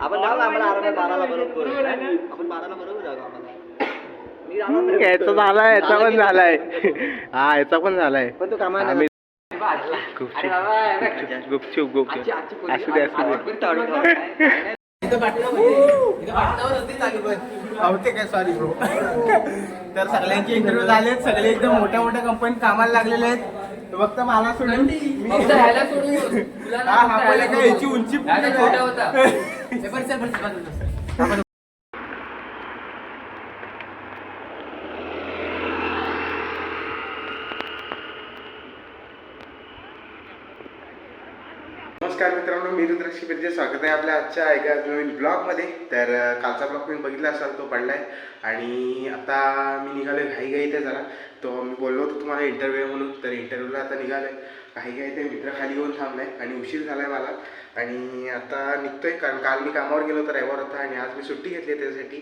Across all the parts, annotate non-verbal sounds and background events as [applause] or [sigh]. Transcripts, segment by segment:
आपण जाऊ ना आम्हाला आरामात बाराला बरोबर करू. आपण बाराला बरोबर जाऊ. याचा झालाय याचा पण झालाय. [laughs] हा याचा पण झालाय. पण तू कामाला गुपचूप गुपचूप असू दे असू दे. काय- सॉरी ब्रो [laughs] तर सगळ्यांचे इंटरव्ह्यू झाले सगळे एकदम मोठ्या मोठ्या कंपनीत कामाला लागलेले आहेत. फक्त मला सोडून मी- हा हा पहिले काय याची उंची पूर्ण काय? नमस्कार मित्रांनो मी रुद्र शिबिरचे स्वागत आहे आपल्या आजच्या एका नवीन ब्लॉगमध्ये तर कालचा ब्लॉग तुम्ही बघितला असाल तो पडलाय. आणि आता मी निघालोय घाई घाई ते जरा. तो मी बोललो होतो तुम्हाला इंटरव्ह्यू म्हणून तर इंटरव्ह्यूला आता निघालो आहे काही काही ते मित्र खाली येऊन थांबलाय आणि उशीर झालाय मला. आणि आता निघतोय. कारण काल मी कामावर गेलो तर रविवार होता आणि आज मी सुट्टी घेतली आहे त्यासाठी.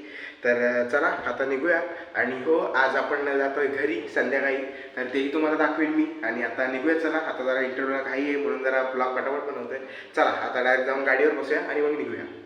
तर चला आता निघूया. आणि हो आज आपण जातोय घरी संध्याकाळी. तर तेही तुम्हाला दाखवेन मी. आणि आता निघूया चला. आता जरा इंटरव्ह्यूला काही आहे म्हणून जरा ब्लॉग पटापट बनवतोय. चला आता डायरेक्ट जाऊन गाडीवर बसूया आणि मग निघूया.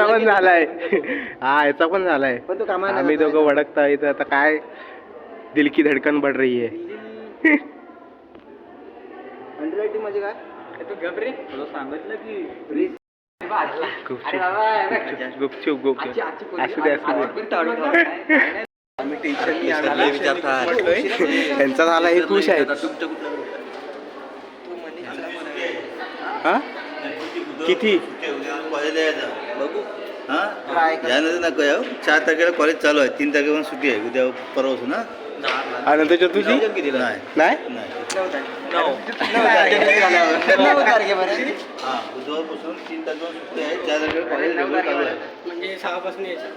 याचा पण झालाय. [laughs] हा याचा पण झालाय. पण तू कामाला आम्ही दोघं वडकता इथं. आता काय? दिल की धडकन बढ रही है अंडररायटिंग म्हणजे काय? तू तुला सांगितलं की गुपचूप. गुपचूप गुपचूप. असू दे असू दे. त्यांचा झाला हे खुश आहेत? हा? किती? बघू. हा? यानंतर नको यावं चार तारखेला कॉलेज चालू आहे. तीन तारखेपासून सुट्टी आहे. उद्या परवा ना अनंत चतुर्थी नाही नाही. नाही? नऊ तारखेपर्यंत. हा बुधवारपासून तीन तारखेपासून सुट्टी आहे. चार तारखेला कॉलेज रेग्युलर चालू आहे. म्हणजे सहापासून यायचं.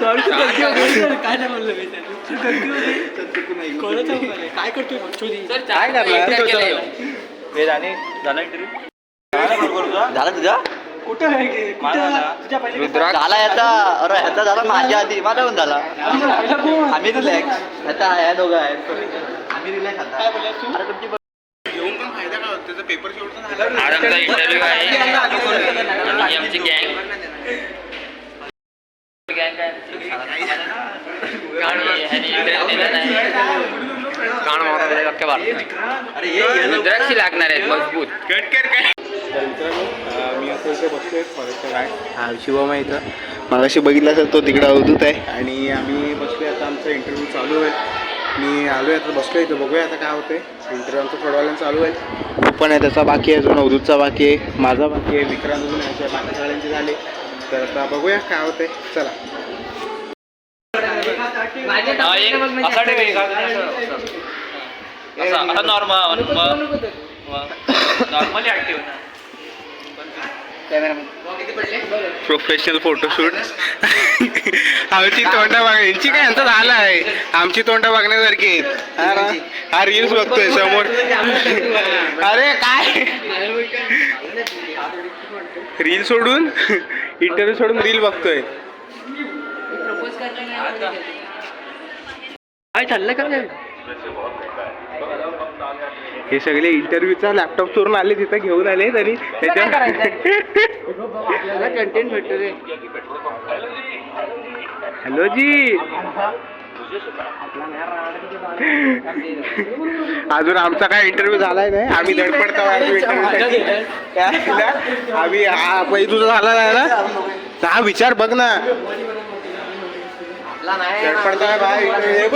काल सहापासून काय नाही बोललो मी काय करतोय? काय करणार झाला तुझा कुठं आहे की? कुठं तुझ्या पहिले झाला याचा अरे ह्याचा झाला माझ्या आधी माझा पण झाला? आम्ही रिलॅक्स ह्याचा ह्या दोघं आहेत आम्ही रिलॅक्स आता? अरे तुमची येऊन पण फायदा काय होतो त्याचा पेपर शेवटचा झाला इंटरव्ह्यू आहे आणि आमची गँग गँग आणि मारा वाक्य बार रुद्राक्षी लागणार आहेत मजबूत तर मी आता इथे बसतोय काय हा शिवम आहे इथं. मला बघितलं असेल तो तिकडे अवधूत आहे. आणि आम्ही बसलोय आता आमचा इंटरव्ह्यू चालू आहे मी आलो आहे आता बसलो इथं. बघूया आता काय होते इंटरव्ह्यू आमचं थोड्या चालू आहे पण आहे त्याचा बाकी आहे अजून अवधूतचा बाकी आहे. माझा बाकी आहे विक्रांत अजून यायचे बाकी सगळ्यांचे झाले. तर आता बघूया काय होते चला. प्रोफेशनल फोटोशूट [laughs] आमची तोंडा बघ यांची काय यांचं झालं आहे? आमची तोंडा बघण्यासारखी हा रील्स बघतोय समोर. अरे काय? रील सोडून? इंटरव्ह्यू सोडून रील बघतोय. काय चाललं का? हे सगळे इंटरव्ह्यूचा लॅपटॉप चोरून आले तिथं घेऊन आले तरी त्याच्या कंटेंट भेटतो रे हॅलो जी. अजून आमचा काय इंटरव्ह्यू झालाय नाही? आम्ही धडपडतो आम्ही हा पै तुझा झाला नाही ना? हा विचार बघ ना. भाई।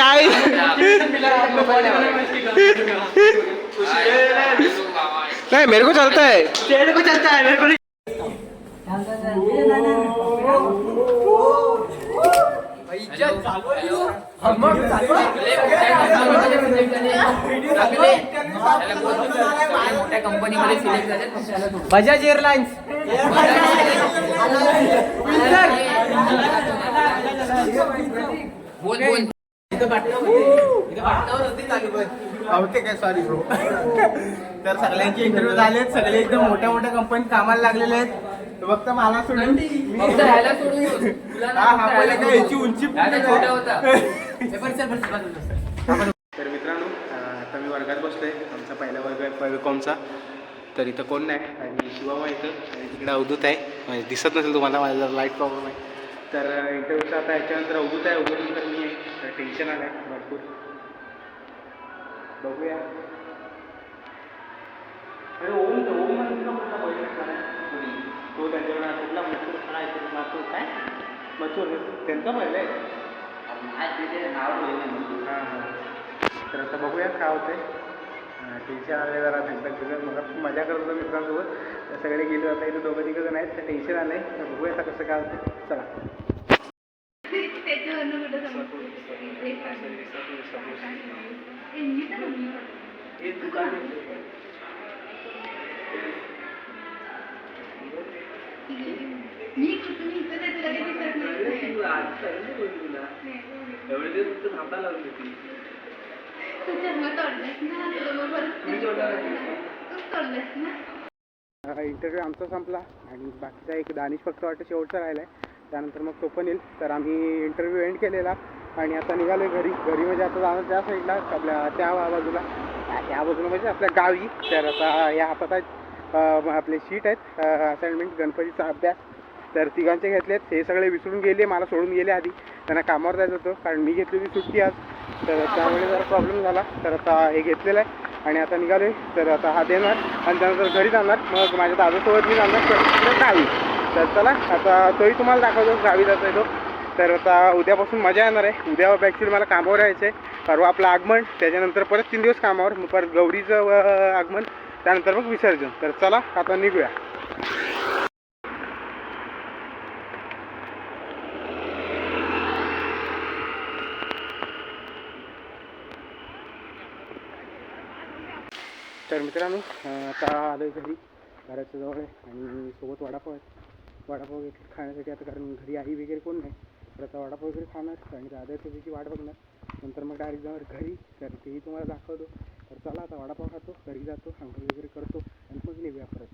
आई। नहीं मेरे को चलता है। तेरे को चलता है मेरे को सिलेक्ट झाले बजाज एअरलाइन्स बोल बोल. होते काय? सॉरी ब्रो तर सगळ्यांचे इंटरव्ह्यू झालेत सगळे एकदम मोठ्या मोठ्या कंपनीत कामाला लागलेले आहेत. तर फक्त मला सोडून हा हा पहिले काय? याची उंची [laughs] तर मित्रांनो आता मी वर्गात बसलोय. आमचा पहिला वर्ग आहे पॉईकॉमचा तर इथं कोण नाही आणि शिवामा इथं आणि तिकडे अवधूत आहे. म्हणजे दिसत नसेल तुम्हाला माझा लाइट प्रॉब्लेम आहे. तर इंटरव्ह्यूचा आता याच्यानंतर अवधूत आहे. अवधूत नंतर मी आहे. तर टेन्शन आलं आहे भरपूर. बघूया. अरे ओम ओम कुठला बैठक तो त्यांच्याकडे कुठला मथूर खडा आहे? तो मथूर? काय? मथूर. त्यांचा पहिला आहे. हां हां तर आता बघूया काय होते टेन्शन आले जरा. धगधग मग आपण मजा करत होतो मित्रांसोबत. तर सगळे गेले. आता इथे दोघं तिघं जण आहेत. तर टेन्शन आलं आहे तर बघूया आता कसं काय होतं चला मी कुठून इथं ते तुला काही दिसत नाही. एवढे दिवस फक्त थांबायला लागली होती तू चष्मा तोडलास ना तुला मग परत तूच तोडलास ना इंटरव्ह्यू आमचा संपला. आणि बाकीचा एक दानिश फक्त वाटतं शेवटचा राहिला आहे त्यानंतर मग तो पण येईल. तर आम्ही इंटरव्ह्यू एंड केलेला. आणि आता निघालो घरी. घरी म्हणजे आता जाणार त्या साईडला आपल्या त्या बाजूला. त्या बाजूला म्हणजे आपल्या गावी. तर आता या हातात आहेत आपले शीट आहेत असाइनमेंट गणपतीचा अभ्यास. तर तिघांचे घेतलेत. हे सगळे विसरून गेले मला सोडून गेले आधी. त्यांना कामावर जायचं होतं कारण मी घेतलेली सुट्टी आज. तर त्यामुळे जरा प्रॉब्लेम झाला. तर आता हे घेतलेलं आहे. आणि आता निघालोय. तर आता हा देणार. आणि त्यानंतर घरी जाणार. मग माझ्या दादासोबत मी जाणार. गावी. तर चला आता तोही तुम्हाला दाखवतो. गावी जातो येतो तर आता उद्यापासून मजा येणार आहे. उद्या ॲक्च्युली मला कामावर यायचं आहे परवा आपलं आगमन त्याच्यानंतर परत तीन दिवस कामावर. मग परत गौरीचं आगमन त्यानंतर मग विसर्जन. तर चला आता निघूया. तर मित्रांनो आता आलो आहे घरी. घराच्या जवळ आहे आणि सोबत वडापाव आहे वडापाव घेतला खाण्यासाठी आता कारण घरी आई वगैरे कोण नाही. तर वडापाव वगैरे खाणार आणि दादाच्या त्याची वाट बघणार. नंतर मग डायरेक्ट जाणार घरी तर तेही तुम्हाला दाखवतो. तर चला आता वडापाव खातो घरी जातो आंघोळ वगैरे करतो आणि मग निघूया परत.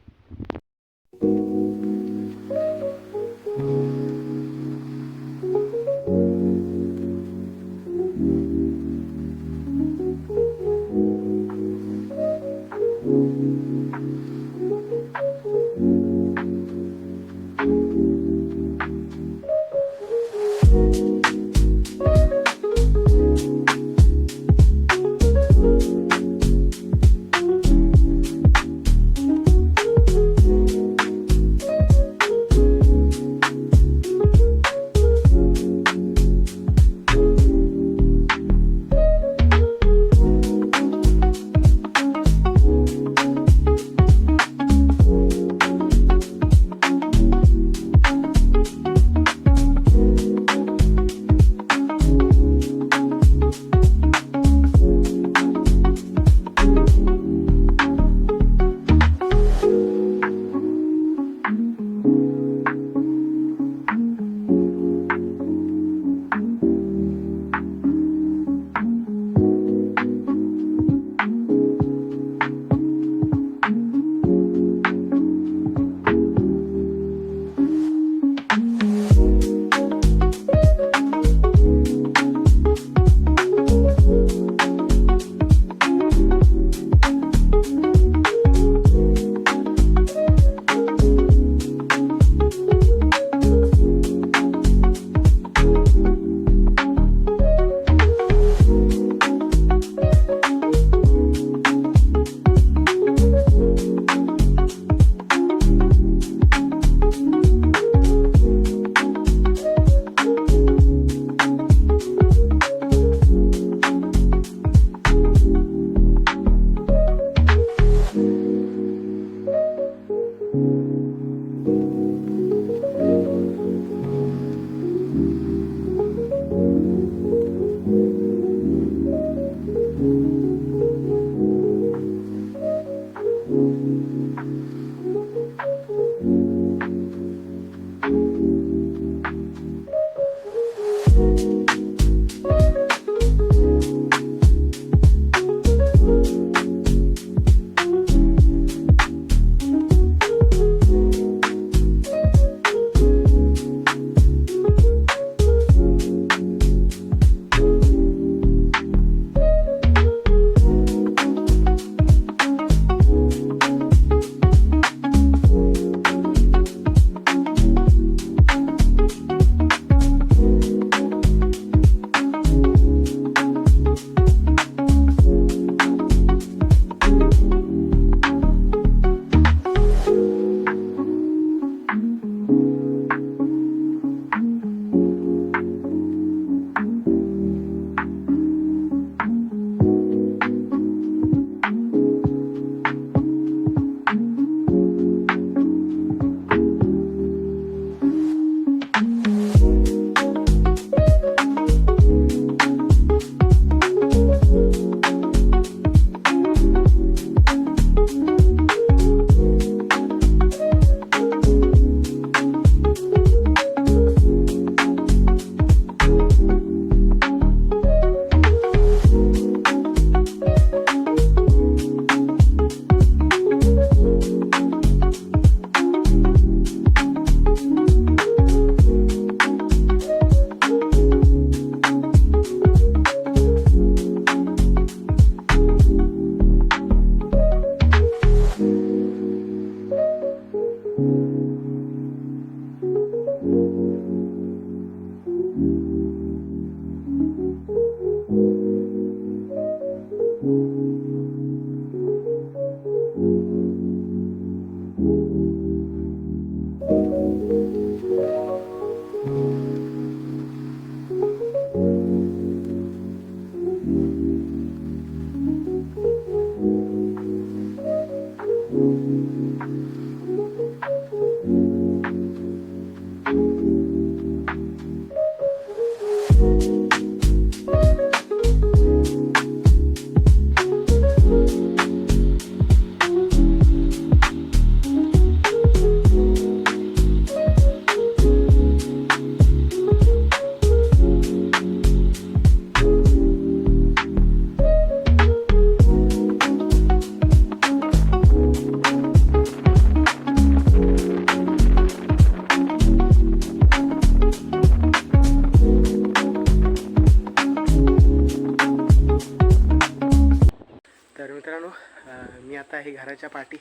मी आता हे घराच्या पाठी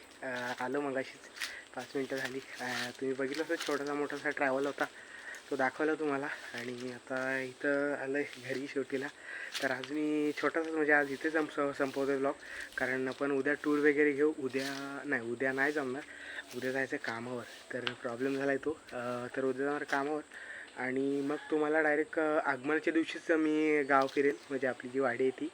आलो मगाशीच. पाच मिनटं झाली. तुम्ही बघितलं असं छोटासा मोठासा ट्रॅव्हल होता. तो दाखवला तुम्हाला. आणि आता इथं आलं आहे घरी शेवटीला. तर आज मी छोटासाच म्हणजे आज इथे संप संपवतो ब्लॉग कारण आपण उद्या टूर वगैरे घेऊ. उद्या नाही उद्या नाही जमणार. उद्या जायचं कामावर. तर प्रॉब्लेम झाला आहे तो तर उद्या जाणार कामावर. आणि मग तुम्हाला डायरेक्ट आगमनाच्या दिवशीच मी गाव फिरेल. म्हणजे आपली जी वाडी आहे ती.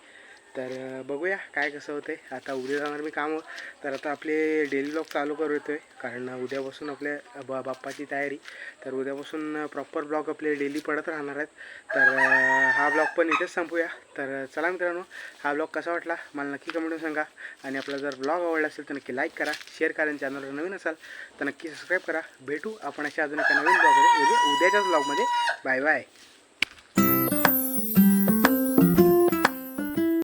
तर बघूया काय कसं होतं आहे आता उद्या जाणार मी कामं. तर आता आपले डेली ब्लॉग चालू करू येतो आहे कारण उद्यापासून आपल्या बा बाप्पाची तयारी. तर उद्यापासून प्रॉपर ब्लॉग आपले डेली पडत राहणार आहेत. तर हा ब्लॉग पण इथेच संपूया. तर चला मित्रांनो हा ब्लॉग कसा वाटला मला नक्की कमेंटून सांगा. आणि आपला जर ब्लॉग आवडला असेल तर नक्की लाईक करा शेअर करा आणि चॅनलवर नवीन असाल तर नक्की सबस्क्राईब करा. भेटू आपण अशा अजून एका नवीन ब्लॉगमध्ये उद्या उद्याच्याच ब्लॉगमध्ये बाय बाय